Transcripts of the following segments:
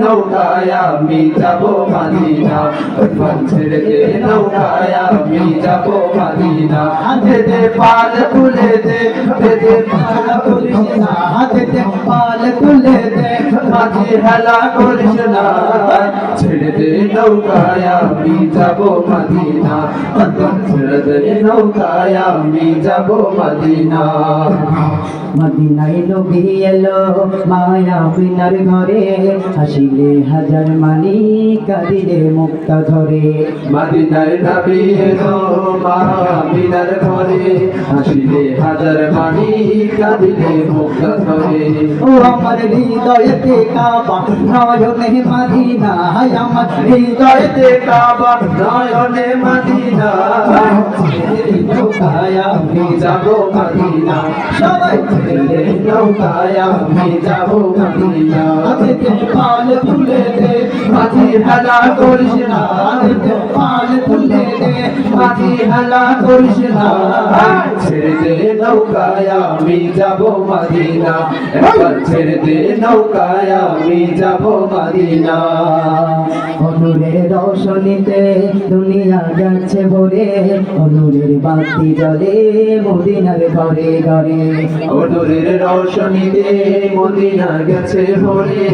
নৌকায় আমি যাব মাদিনা। ওই ছেড়ে দে নৌকায় আমি যাব মাদিনা। দে দে পাল তুলে দে দে দে পাল তুলিস না। দে দে পাল তুলে দে মাঝি হেলা করিস না। ছেড়ে দে নৌকায় আমি যাব মাদিনা। মদিনায় নবী এলো, মায়া বিনার ঘরে। হাসিলে হাজার মানি কাঁদিলে মুক্তা ধরে। মাদিনায় নবী এলো মা মিনার ঘরে। হাসিলে হাজার মানি কাঁদিলে মুক্ত ধরে। ও আমার হৃদয়তে কাবা নয়নে মাদিনা আমার হৃদয়তে কাবা নয়নে মাদিনা নৌকায় আমি যাব মাদিনা। সবাই ছেড়ে নৌকায় আমি যাব মাদিনা। হাতে পাল তুলে দে, মাঝি হেলা করিস না। হাতে পাল তুলে দে মাঝি হেলা করিস না। ছেড়ে দে নৌকায় আমি যাব মাদিনা। একবার ছেড়ে দে নৌকায় আমি যাব মাদিনা। অনুরের রোশনীতে দুনিয়া গেছে ভরে। অনুরের বাতি জলে মদিনার ঘরে ঘরে। ওদরের রৌশনীতে মদিনা গেছে ভরে।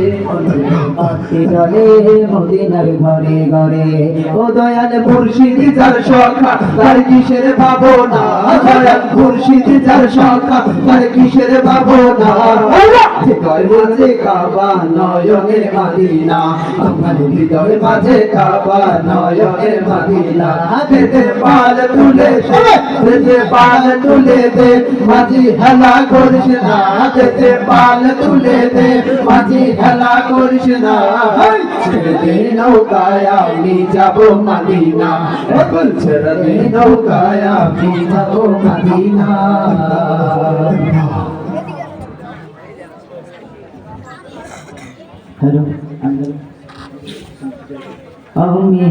বাতি জলে মদিনার ঘরে ঘরে। ও দয়াল মুর্শিদ যার সখা তার কিসের ভাবনা? দয়াল মুর্শিদ যার সখা তার কিসের হৃদয় মাঝে কাবা নয়নের মাদিনা। আমার হৃদয় মাঝে কাবা নয়নের মাদিনা। হাতে পাল তুলে দে পাল তুলে দে মাঝি হেলা করিস না। হাতে পাল তুলে দে মাঝি হেলা করিস না। ছেড়ে নৌকায় আমি যাব মাদিনা। এখন ছেড়ে নৌকায় আমি যাব মাদিনা। হ্যালো আমি